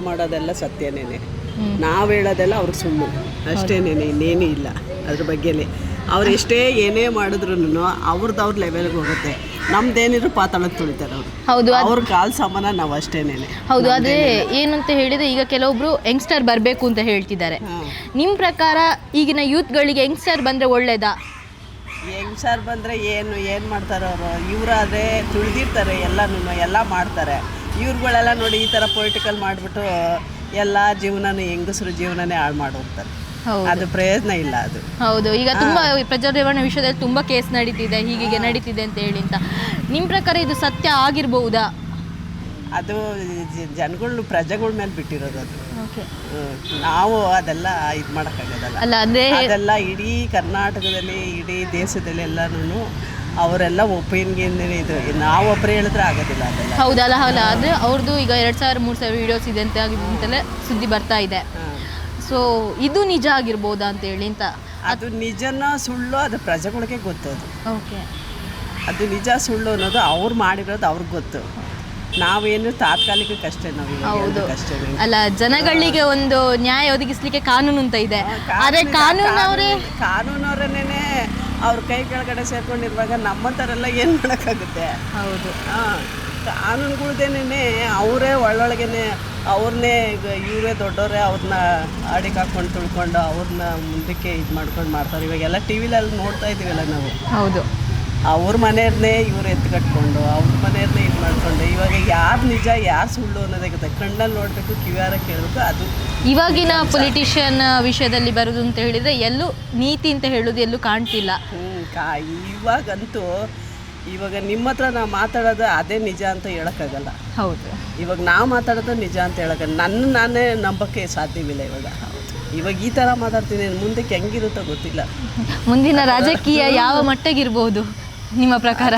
ಮಾಡೋದೆಲ್ಲ ಸತ್ಯನೇನೆ. ನಾವು ಹೇಳೋದೆಲ್ಲ ಅವ್ರಿಗೆ ಸುಮ್ಮನೆ ಅಷ್ಟೇನೇನೆ ಇನ್ನೇನು ಇಲ್ಲ. ಅದ್ರ ಬಗ್ಗೆನೇ. ಅವ್ರು ಎಷ್ಟೇ ಏನೇ ಮಾಡಿದ್ರು ಅವ್ರದ್ದು ಅವ್ರ ಲೆವೆಲ್ಗೆ ಹೋಗುತ್ತೆ. ನಮ್ದೇನಿದ್ರು ಪಾತಾಳಕ್ಕೆ ತುಳಿತಾರೆ ಅವರು. ಹೌದು ಅವ್ರ ಕಾಲ್ ಸಮಾನ ನಾವು ಅಷ್ಟೇನೇನೆ. ಹೌದು ಅದೇ ಏನಂತ ಹೇಳಿದ್ರೆ ಈಗ ಕೆಲವೊಬ್ರು ಯಂಗ್ಸ್ಟರ್ ಬರಬೇಕು ಅಂತ ಹೇಳ್ತಿದ್ದಾರೆ. ನಿಮ್ಮ ಪ್ರಕಾರ ಈಗಿನ ಯೂತ್ಗಳಿಗೆ ಯಂಗ್ಸ್ಟರ್ ಬಂದರೆ ಒಳ್ಳೇದಾ? ಯಂಗ್ಸ್ಟರ್ ಬಂದರೆ ಏನು ಏನು ಮಾಡ್ತಾರೆ ಅವರು? ಇವರಾದರೆ ತುಳಿದಿರ್ತಾರೆ ಎಲ್ಲನೂ ಎಲ್ಲ ಮಾಡ್ತಾರೆ. ಇವ್ರುಗಳೆಲ್ಲ ನೋಡಿ ಈ ಥರ ಪೊಲಿಟಿಕಲ್ ಮಾಡಿಬಿಟ್ಟು ಎಲ್ಲ ಜೀವನನೂ ಹೆಂಗಸರು ಜೀವನನೇ ಹಾಳು ಮಾಡೋಗ್ತಾರೆ ಹೌದು. ಅದು ಪ್ರಯೋಜನ ಇಲ್ಲ ಅದು. ಹೌದು. ಈಗ ತುಂಬಾ ಪ್ರಜಾದೇವರಣ ವಿಷಯದಲ್ಲಿ ತುಂಬಾ ಕೇಸ್ ನಡೀತಿದೆ ಹೀಗೆ ನಡೀತಿದೆ ಅಂತ ಹೇಳಿ ಅಂತ. ನಿಮ್ಮ ಪ್ರಕಾರ ಇದು ಸತ್ಯ ಆಗಿರ್ಬಹುದಾ? ಅದು ಜನಗಳು ಪ್ರಜೆಗಳ ಮೇಲೆ ಬಿಟ್ಟಿರೋದು ಅದು. ನಾವು ಅದೆಲ್ಲ ಇದು ಮಾಡೋಕ್ಕಾಗೋದಲ್ಲ. ಅಲ್ಲ ಅಂದರೆ ಅದೆಲ್ಲ ಇಡೀ ಕರ್ನಾಟಕದಲ್ಲಿ ಇಡೀ ದೇಶದಲ್ಲಿ ಎಲ್ಲಾನು ಅವರೆಲ್ಲ ಒಪಿನಿಯನ್ ಇದು ನಾವು ಒಬ್ಬರೇ ಹೇಳಿದ್ರೆ ಆಗೋದಿಲ್ಲ ಅದೆಲ್ಲ. ಹೌದಲ್ಲ ಅಲ್ಲ ಆದರೆ ಅವ್ರದ್ದು ಈಗ ಎರಡು ಸಾವಿರ ಮೂರು ಸಾವಿರ ವೀಡಿಯೋಸ್ ಇದೆ ಅಂತ ಆಗಿದೆ ಅಂತಲೇ ಸುದ್ದಿ ಬರ್ತಾ ಇದೆ. ಸೊ ಇದು ನಿಜ ಆಗಿರ್ಬೋದಾ ಅಂತ ಹೇಳಿ ಅಂತ. ಅದು ನಿಜನ ಸುಳ್ಳು ಅದು ಪ್ರಜೆಗಳಿಗೆ ಅದು ಓಕೆ ಅದು ನಿಜ ಸುಳ್ಳು ಅನ್ನೋದು ಅವ್ರು ಮಾಡಿರೋದು ಅವ್ರಿಗೆ ಗೊತ್ತು. ನಾವೇನು ತಾತ್ಕಾಲಿಕಕ್ಕಷ್ಟೇ ನಾವು ಹೌದು. ಅಷ್ಟೇ ಅಲ್ಲ ಜನಗಳಿಗೆ ಒಂದು ನ್ಯಾಯ ಒದಗಿಸ್ಲಿಕ್ಕೆ ಕಾನೂನು ಅಂತ ಇದೆ. ಆದ್ರೆ ಕಾನೂನು ಅವರೇ ಕಾನೂನವರನ್ನೇ ಅವ್ರ ಕೈ ಕೆಳಗಡೆ ಸೇರ್ಕೊಂಡಿರುವಾಗ ನಮ್ಮಂಥರೆಲ್ಲ ಏನು ಮಾಡೋಕ್ಕಾಗುತ್ತೆ? ಹೌದು. ಕಾನೂನುಗಳ್ದೇನೆ ಅವರೇ ಒಳ್ಳೊಳಗೇನೆ ಅವ್ರನ್ನೇ ಇವರೇ ದೊಡ್ಡವರೇ ಅವ್ರನ್ನ ಅಡಿಗೆ ಹಾಕೊಂಡು ತುಳ್ಕೊಂಡು ಅವ್ರನ್ನ ಮುಂದಕ್ಕೆ ಇದು ಮಾಡ್ಕೊಂಡು ಮಾಡ್ತಾರೆ. ಇವಾಗೆಲ್ಲ ಟಿ ವಿಲೆಲ್ಲ ನೋಡ್ತಾ ಇದ್ದೀವಲ್ಲ ನಾವು. ಹೌದು. ಅವ್ರ ಮನೆಯವ್ರನ್ನೇ ಇವ್ರು ಎತ್ಕಟ್ಕೊಂಡು ಅವ್ರ ಮನೆಯವ್ರನ್ನೇ ಇದು ಮಾಡ್ಕೊಂಡು ಇವಾಗ ಯಾರು ನಿಜ ಯಾರು ಸುಳ್ಳು ಅನ್ನೋದೇ ಗೊತ್ತ. ಕಣ್ಣಲ್ಲಿ ನೋಡಬೇಕು ಕಿವಿಯಾರ ಕೇಳಬೇಕು ಅದು ಇವಾಗಿನ ಪೊಲಿಟಿಷಿಯನ್ ವಿಷಯದಲ್ಲಿ ಬರೋದು ಅಂತ ಹೇಳಿದ್ರೆ ಎಲ್ಲೂ ನೀತಿ ಅಂತ ಹೇಳೋದು ಎಲ್ಲೂ ಕಾಣ್ತಿಲ್ಲ. ಹ್ಮ್, ಕಾ ಇವಾಗಂತೂ ಇವಾಗ ನಿಮ್ಮ ಹತ್ರ ನಾವು ಮಾತಾಡೋದು ಅದೇ ನಿಜ ಅಂತ ಹೇಳೋಕ್ಕಾಗಲ್ಲ. ಹೌದು. ಇವಾಗ ನಾವು ಮಾತಾಡೋದು ನಿಜ ಅಂತ ಹೇಳಕ್ಕೆ ನನ್ನ ನಾನೇ ನಂಬಕ್ಕೆ ಸಾಧ್ಯವಿಲ್ಲ ಇವಾಗ. ಇವಾಗ ಈ ಥರ ಮಾತಾಡ್ತೀನಿ ಮುಂದಕ್ಕೆ ಹೆಂಗಿರುತ್ತೋ ಗೊತ್ತಿಲ್ಲ. ಮುಂದಿನ ರಾಜಕೀಯ ಯಾವ ಮಟ್ಟಗಿರ್ಬೋದು. ನಿಮ್ಮ ಪ್ರಕಾರ?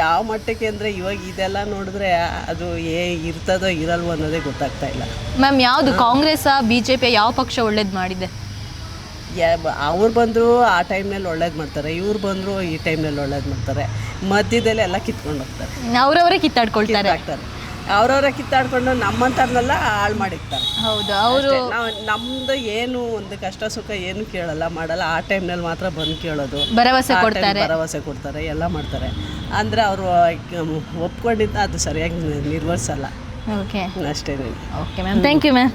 ಯಾವ ಮಟ್ಟಕ್ಕೆ ಅಂದರೆ ಇವಾಗ ಇದೆಲ್ಲ ನೋಡಿದ್ರೆ ಅದು ಏ ಇರ್ತದೋ ಇರಲ್ವೋ ಅನ್ನೋದೇ ಗೊತ್ತಾಗ್ತಾ ಇಲ್ಲ. ಮ್ಯಾಮ್ ಯಾವುದು ಕಾಂಗ್ರೆಸ್ ಬಿ ಜೆ ಪಿ ಯಾವ ಪಕ್ಷ ಒಳ್ಳೇದು ಮಾಡಿದೆ? ಅವ್ರು ಬಂದರು ಆ ಟೈಮ್ನಲ್ಲಿ ಒಳ್ಳೇದು ಮಾಡ್ತಾರೆ ಇವ್ರು ಬಂದರು ಈ ಟೈಮ್ನಲ್ಲಿ ಒಳ್ಳೇದು ಮಾಡ್ತಾರೆ. ಮಧ್ಯದಲ್ಲಿ ಎಲ್ಲ ಕಿತ್ಕೊಂಡು ಹೋಗ್ತಾರೆ. ಅವರವರೇ ಕಿತ್ತಾಡ್ಕೊಳ್ತಾರೆ. ಕಿತ್ತಾಡ್ತಾರೆ. ಅವ್ರವ್ರ ಕಿತ್ತಾಡ್ಕೊಂಡು ನಮ್ಮಂತರ್ನೆಲ್ಲ ಹಾಳು ಮಾಡಿರ್ತಾರೆ. ಹೌದು ಅವರು ನಾವು ನಮ್ದು ಏನು ಒಂದು ಕಷ್ಟ ಸುಖ ಏನು ಕೇಳಲ್ಲ ಮಾಡಲ್ಲ. ಆ ಟೈಮ್ನಲ್ಲಿ ಮಾತ್ರ ಬಂದು ಕೇಳೋದು. ಭರವಸೆ ಆ time ಕೊಡ್ತಾರೆ. ಭರವಸೆ ಕೊಡ್ತಾರೆ ಎಲ್ಲ ಮಾಡ್ತಾರೆ. ಅಂದ್ರೆ ಅವರು ಒಪ್ಕೊಂಡಿದ್ದ ಅದು ಸರಿಯಾಗಿ ನಿರ್ವಹಿಸಲ್ಲ. ಓಕೆ ಅಷ್ಟೇ. Okay ma'am thank you ma'am